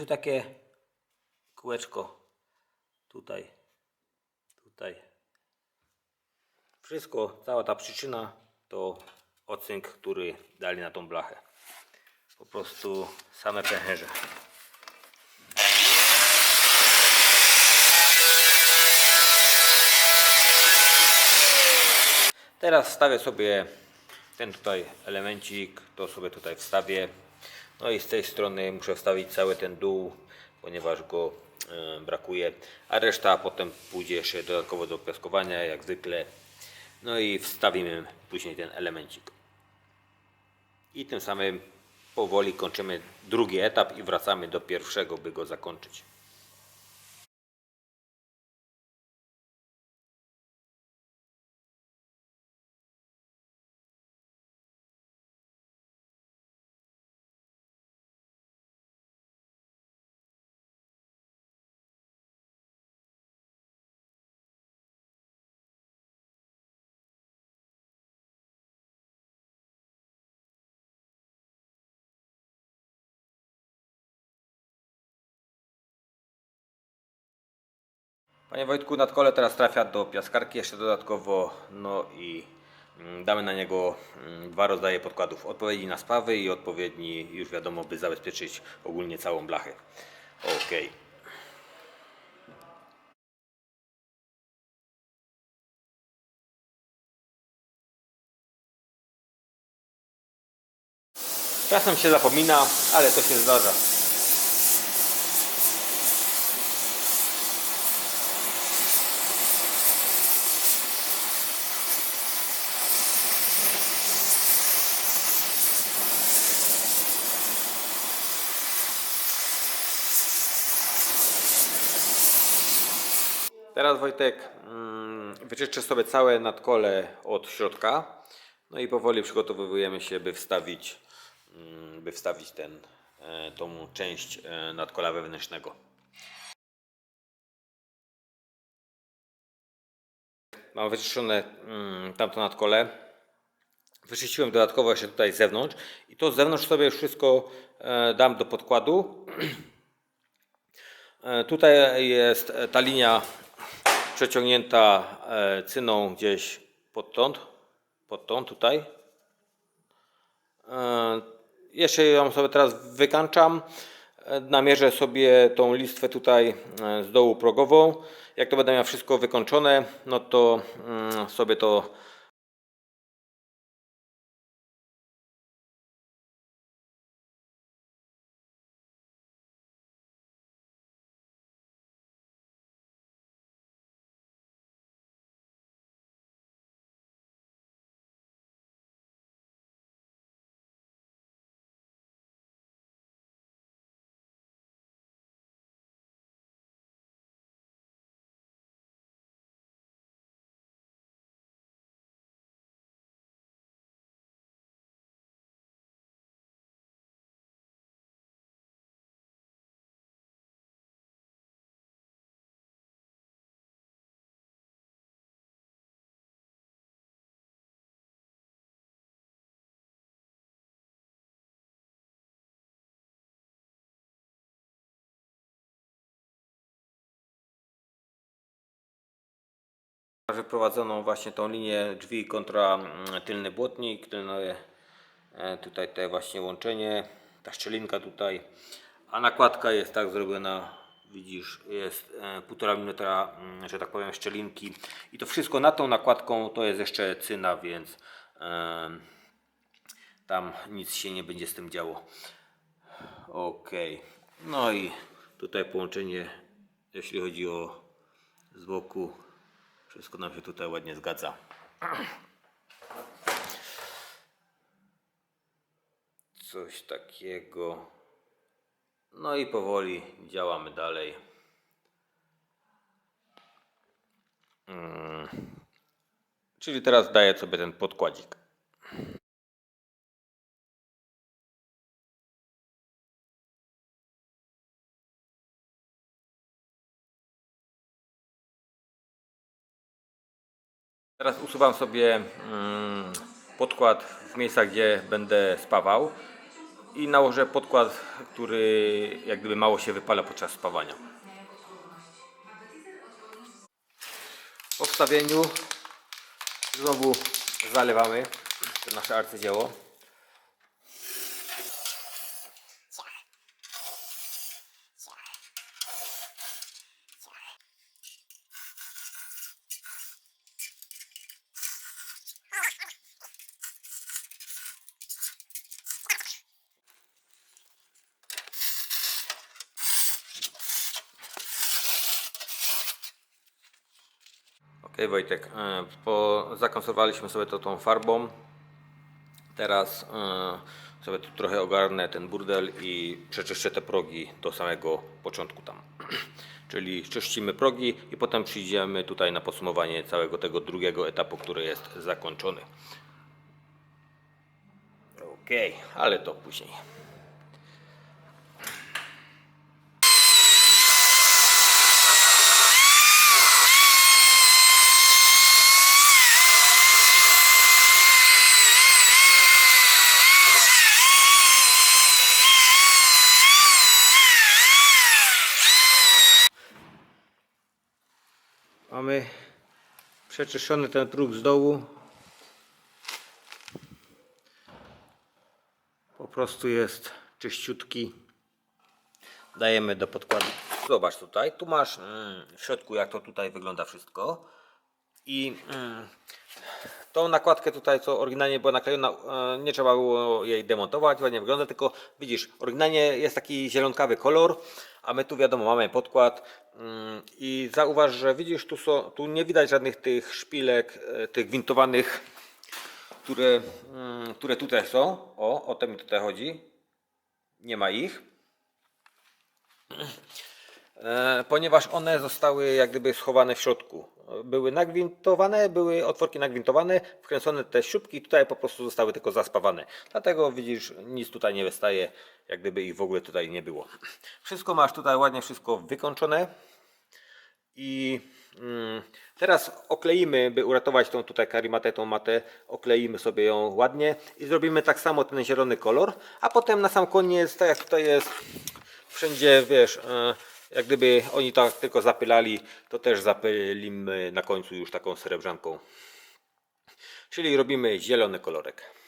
Tu takie kółeczko tutaj, tutaj. Wszystko, cała ta przyczyna to ocynk, który dali na tą blachę. Po prostu same pęcherze. Teraz wstawię sobie ten tutaj elemencik, to sobie tutaj wstawię. No i z tej strony muszę wstawić cały ten dół, ponieważ go e, brakuje, a reszta potem pójdzie jeszcze dodatkowo do piaskowania jak zwykle. No i wstawimy później ten elemencik. I tym samym powoli kończymy drugi etap i wracamy do pierwszego, by go zakończyć. Panie Wojtku, nad kole teraz trafia do piaskarki jeszcze dodatkowo, no i mm, damy na niego mm, dwa rodzaje podkładów. Odpowiedni na spawy i odpowiedni już wiadomo, by zabezpieczyć ogólnie całą blachę. Ok. Czasem się zapomina, ale to się zdarza. Teraz Wojtek mm, wyczyszczę sobie całe nadkole od środka. No i powoli przygotowujemy się, by wstawić, mm, by wstawić ten, e, tą część e, nadkola wewnętrznego. Mam wyczyszczone mm, tamto nadkole. Wyczyściłem dodatkowo jeszcze tutaj z zewnątrz i to z zewnątrz sobie już wszystko e, dam do podkładu. Tutaj jest ta linia przeciągnięta e, cyną gdzieś podtąd, podtąd tutaj. E, Jeszcze ją sobie teraz wykańczam. E, Namierzę sobie tą listwę tutaj z dołu progową. Jak to będę miał wszystko wykończone, no to mm, sobie to wyprowadzoną właśnie tą linię drzwi kontra mm, tylny błotnik, tylne e, tutaj te właśnie łączenie, ta szczelinka tutaj, a nakładka jest tak zrobiona, widzisz, jest e, 1,5 mm, że tak powiem, szczelinki. I to wszystko nad tą nakładką to jest jeszcze cyna, więc e, tam nic się nie będzie z tym działo. Ok, no i tutaj połączenie, jeśli chodzi o z boku, wszystko nam się tutaj ładnie zgadza. Coś takiego. No i powoli działamy dalej. Mm. Czyli teraz daję sobie ten podkładzik. Teraz usuwam sobie mm, podkład w miejscach, gdzie będę spawał. i nałożę podkład, który jak gdyby mało się wypala podczas spawania. Po wstawieniu znowu zalewamy nasze arcydzieło. Wojtek, e, po, zakonserwowaliśmy sobie to tą farbą. Teraz e, sobie tu trochę ogarnę ten burdel i przeczyszczę te progi do samego początku tam. Czyli czyścimy progi i potem przyjdziemy tutaj na podsumowanie całego tego drugiego etapu, który jest zakończony. Ok, ale to później. Mamy przeczyszczony ten próg z dołu. Po prostu jest czyściutki. Dajemy do podkładu. Zobacz tutaj, tu masz mm, w środku jak to tutaj wygląda wszystko. I mm, tą nakładkę tutaj, co oryginalnie była naklejona, e, nie trzeba było jej demontować, ładnie wygląda, tylko widzisz, oryginalnie jest taki zielonkawy kolor, a my tu wiadomo mamy podkład mm, i zauważ, że widzisz, tu, są, tu nie widać żadnych tych szpilek, e, tych gwintowanych, które, mm, które tutaj są. O, o to mi tutaj chodzi. Nie ma ich. E, ponieważ one zostały jak gdyby schowane w środku. Były nagwintowane, były otworki nagwintowane, wkręcone te śrubki, tutaj po prostu zostały tylko zaspawane. Dlatego widzisz, nic tutaj nie wystaje, jak gdyby ich w ogóle tutaj nie było. Wszystko masz tutaj ładnie, wszystko wykończone. I mm, teraz okleimy, by uratować tą tutaj karimatę, tą matę, okleimy sobie ją ładnie i zrobimy tak samo ten zielony kolor, a potem na sam koniec, tak jak tutaj jest, wszędzie wiesz, e, jak gdyby oni tak tylko zapylali, to też zapylimy na końcu już taką srebrzanką. Czyli robimy zielony kolorek.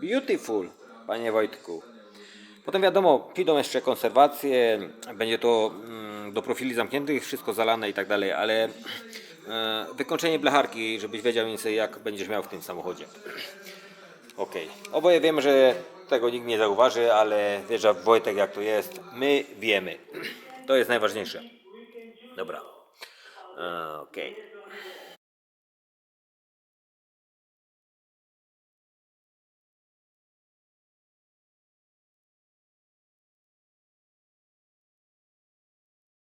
Beautiful, panie Wojtku. Potem wiadomo, pójdą jeszcze konserwacje, będzie to mm, do profili zamkniętych, wszystko zalane i tak dalej, ale e, wykończenie blecharki, żebyś wiedział więcej jak będziesz miał w tym samochodzie. Ok. Oboje wiemy, że tego nikt nie zauważy, ale wierzę Wojtek jak to jest. My wiemy. To jest najważniejsze. Dobra. E, Okej.